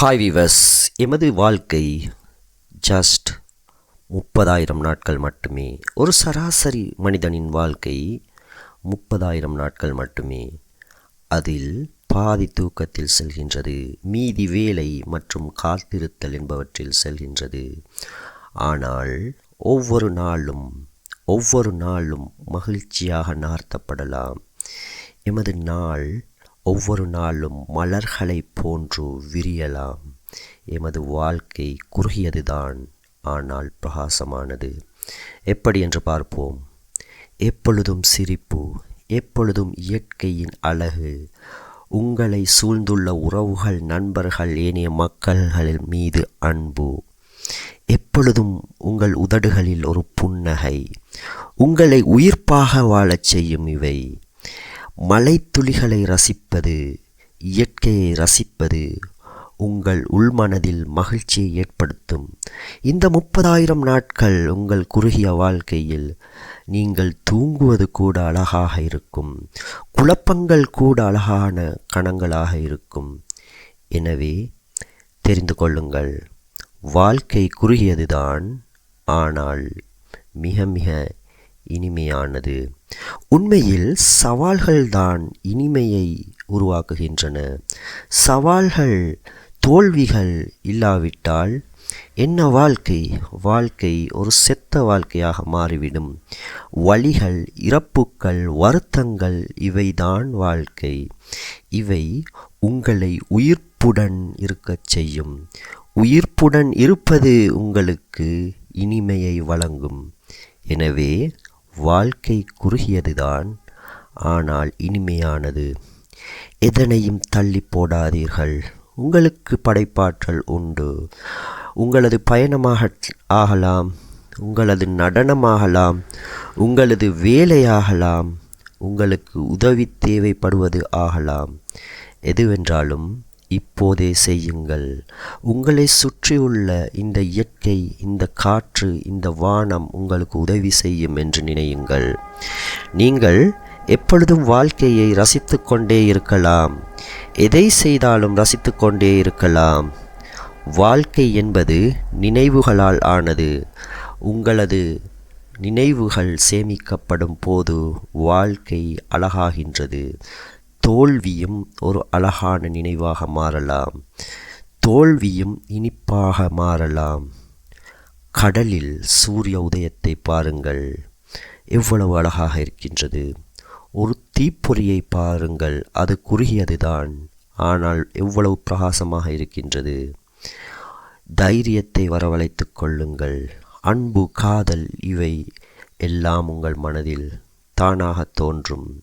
Hi விவஸ் எமது வாழ்க்கை just முப்பதாயிரம் நாட்கள் மட்டுமே. ஒரு சராசரி மனிதனின் வாழ்க்கை முப்பதாயிரம் நாட்கள் மட்டுமே. அதில் பாதி தூக்கத்தில் செல்கின்றது மீதி வேலை மற்றும் காத்திருத்தல் என்பவற்றில் செல்கின்றது. ஆனால் ஒவ்வொரு நாளும் ஒவ்வொரு நாளும் மகிழ்ச்சியாக நார்த்தப்படலாம். எமது நாள் ஒவ்வொரு நாளும் மலர்களைப் போன்று விரியலாம். எமது வாழ்க்கை குறுகியதுதான் ஆனால் பிரகாசமானது. எப்படி என்று பார்ப்போம். எப்பொழுதும் சிரிப்பு எப்பொழுதும் இயற்கையின் அழகு. உங்களை சூழ்ந்துள்ள உறவுகள் நண்பர்கள் ஏனைய மக்கள்கள் மீது அன்பு. எப்பொழுதும் உங்கள் உதடுகளில் ஒரு புன்னகை. உங்களை உயிர்ப்பாக வாழச் செய்யும் இவை. மலைத்துளிகளை ரசிப்பது இயற்கையை ரசிப்பது உங்கள் உள்மனதில் மகிழ்ச்சியை ஏற்படுத்தும். இந்த முப்பதாயிரம் நாட்கள் உங்கள் குறுகிய வாழ்க்கையில் நீங்கள் தூங்குவது கூட அழகாக இருக்கும். குழப்பங்கள் கூட அழகான கணங்களாக இருக்கும். எனவே தெரிந்து கொள்ளுங்கள் வாழ்க்கை குறுகியதுதான் ஆனால் மிக மிக இனிமையானது. உண்மையில் சவால்கள்தான் இனிமையை உருவாக்குகின்றன. சவால்கள் தோல்விகள் இல்லாவிட்டால் என்ன வாழ்க்கை? வாழ்க்கை ஒரு செத்த வாழ்க்கையாக மாறிவிடும். வழிகள் இறப்புக்கள் வருத்தங்கள் இவைதான் வாழ்க்கை. இவை உங்களை உயிர்ப்புடன் இருக்கச் செய்யும். உயிர்ப்புடன் இருப்பது உங்களுக்கு இனிமையை வழங்கும். எனவே வாழ்க்கை குறுகியதுதான் ஆனால் இனிமையானது. எதனையும் தள்ளி போடாதீர்கள். உங்களுக்கு படைப்பாற்றல் உண்டு. உங்களது பயணமாக ஆகலாம். உங்களது நடனமாகலாம். உங்களது வேலையாகலாம். உங்களுக்கு உதவி தேவைப்படுவது ஆகலாம். எதுவென்றாலும் இப்போதே செய்யுங்கள். உங்களை சுற்றியுள்ள இந்த இயற்கை இந்த காற்று இந்த வானம் உங்களுக்கு உதவி செய்யும் என்று நினையுங்கள். நீங்கள் எப்பொழுதும் வாழ்க்கையை ரசித்து கொண்டே இருக்கலாம். எதை செய்தாலும் ரசித்து கொண்டே இருக்கலாம். வாழ்க்கை என்பது நினைவுகளால் ஆனது. உங்களது நினைவுகள் சேமிக்கப்படும் போது வாழ்க்கை அழகாகின்றது. தோல்வியும் ஒரு அழகான நினைவாக மாறலாம். தோல்வியும் இனிப்பாக மாறலாம். கடலில் சூரிய உதயத்தை பாருங்கள். எவ்வளவு அழகாக இருக்கின்றது. ஒரு தீப்பொறியை பாருங்கள். அது குறுகியதுதான். ஆனால் எவ்வளவு பிரகாசமாக இருக்கின்றது. தைரியத்தை வரவழைத்துக் கொள்ளுங்கள். அன்பு காதல் இவை எல்லாம் உங்கள் மனதில் தானாக தோன்றும்.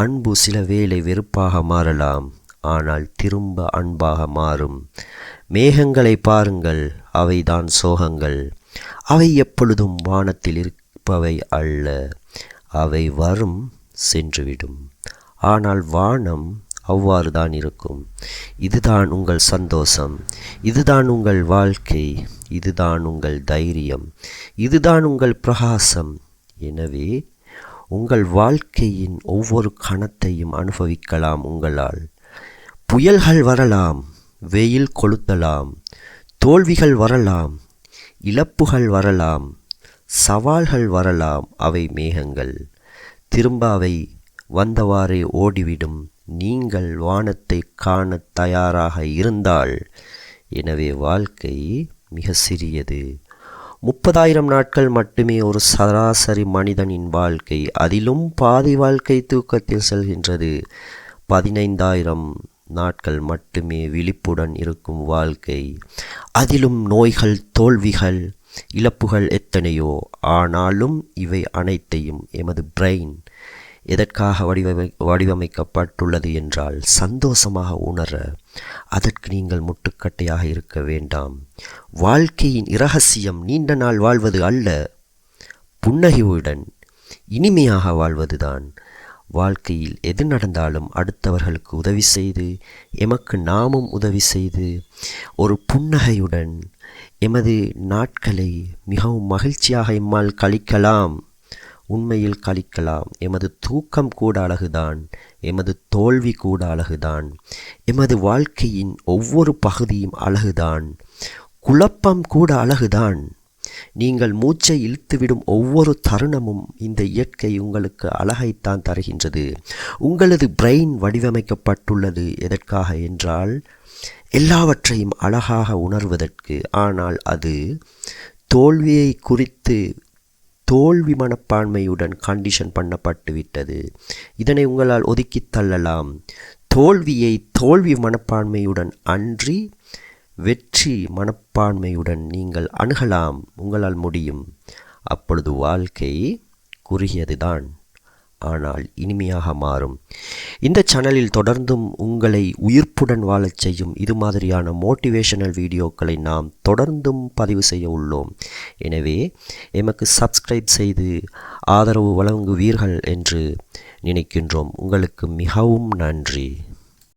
அன்பு சில வேளை வெறுப்பாக மாறலாம் ஆனால் திரும்ப அன்பாக மாறும். மேகங்களை பாருங்கள் அவைதான் சோகங்கள். அவை எப்பொழுதும் வானத்தில் இருப்பவை அல்ல அவை வரும் சென்றுவிடும். ஆனால் வானம் அவ்வாறு தான் இருக்கும். இதுதான் உங்கள் சந்தோஷம் இதுதான் உங்கள் வாழ்க்கை இதுதான் உங்கள் தைரியம் இதுதான் உங்கள் பிரகாசம். எனவே உங்கள் வாழ்க்கையின் ஒவ்வொரு கணத்தையும் அனுபவிக்கலாம் உங்களால். புயல்கள் வரலாம் வெயில் கொளுத்தலாம் தோல்விகள் வரலாம் இழப்புகள் வரலாம் சவால்கள் வரலாம் அவை மேகங்கள். திரும்ப அவை வந்தவாறே ஓடிவிடும். நீங்கள் வானத்தை காண தயாராக இருந்தால் எனவே வாழ்க்கை மிக சிறியது. முப்பதாயிரம் நாட்கள் மட்டுமே ஒரு சராசரி மனிதனின் வாழ்க்கை. அதிலும் பாதி வாழ்க்கை தூக்கத்தில் செல்கின்றது. பதினைந்தாயிரம் நாட்கள் மட்டுமே விழிப்புடன் இருக்கும் வாழ்க்கை. அதிலும் நோய்கள் தோல்விகள் இழப்புகள் எத்தனையோ. ஆனாலும் இவை அனைத்தையும் எமது பிரெயின் எதற்காக வடிவமை வடிவமைக்கப்பட்டுள்ளது என்றால் சந்தோஷமாக உணர அதற்கு நீங்கள் முட்டுக்கட்டையாக இருக்க வேண்டாம். வாழ்க்கையின் இரகசியம் நீண்ட நாள் வாழ்வது அல்ல புன்னகையுடன் இனிமையாக வாழ்வதுதான். வாழ்க்கையில் எது நடந்தாலும் அடுத்தவர்களுக்கு உதவி செய்து எமக்கு நாமும் உதவி செய்து ஒரு புன்னகையுடன் எமது நாட்களை மிகவும் மகிழ்ச்சியாக இம்மால் கழிக்கலாம். உண்மையில் கழிக்கலாம். எமது தூக்கம் கூட அழகுதான். எமது தோல்வி கூட அழகுதான். எமது வாழ்க்கையின் ஒவ்வொரு பகுதியும் அழகுதான். குழப்பம் கூட அழகுதான். நீங்கள் மூச்சை இழுத்துவிடும் ஒவ்வொரு தருணமும் இந்த இயற்கை உங்களுக்கு அழகைத்தான் தருகின்றது. உங்களது பிரெயின் வடிவமைக்கப்பட்டுள்ளது எதற்காக என்றால் எல்லாவற்றையும் அழகாக உணர்வதற்கு. ஆனால் அது தோல்வியை குறித்து தோல்வி மனப்பான்மையுடன் கண்டிஷன் பண்ணப்பட்டு விட்டது. இதனை உங்களால் ஒதுக்கித் தள்ளலாம். தோல்வியை தோல்வி மனப்பான்மையுடன் அன்றி வெற்றி மனப்பான்மையுடன் நீங்கள் அணுகலாம். உங்களால் முடியும். அப்பொழுது வாழ்க்கை குறுகியதுதான். ஆனால் இனிமையாக மாறும். இந்த சேனலில் தொடர்ந்தும் உங்களை உயிர்ப்புடன் வாழச் செய்யும் இது மாதிரியான மோட்டிவேஷனல் வீடியோக்களை நாம் தொடர்ந்தும் பதிவு செய்ய உள்ளோம். எனவே எமக்கு சப்ஸ்கிரைப் செய்து ஆதரவு வழங்குவீர்கள் என்று நினைக்கின்றோம். உங்களுக்கு மிகவும் நன்றி.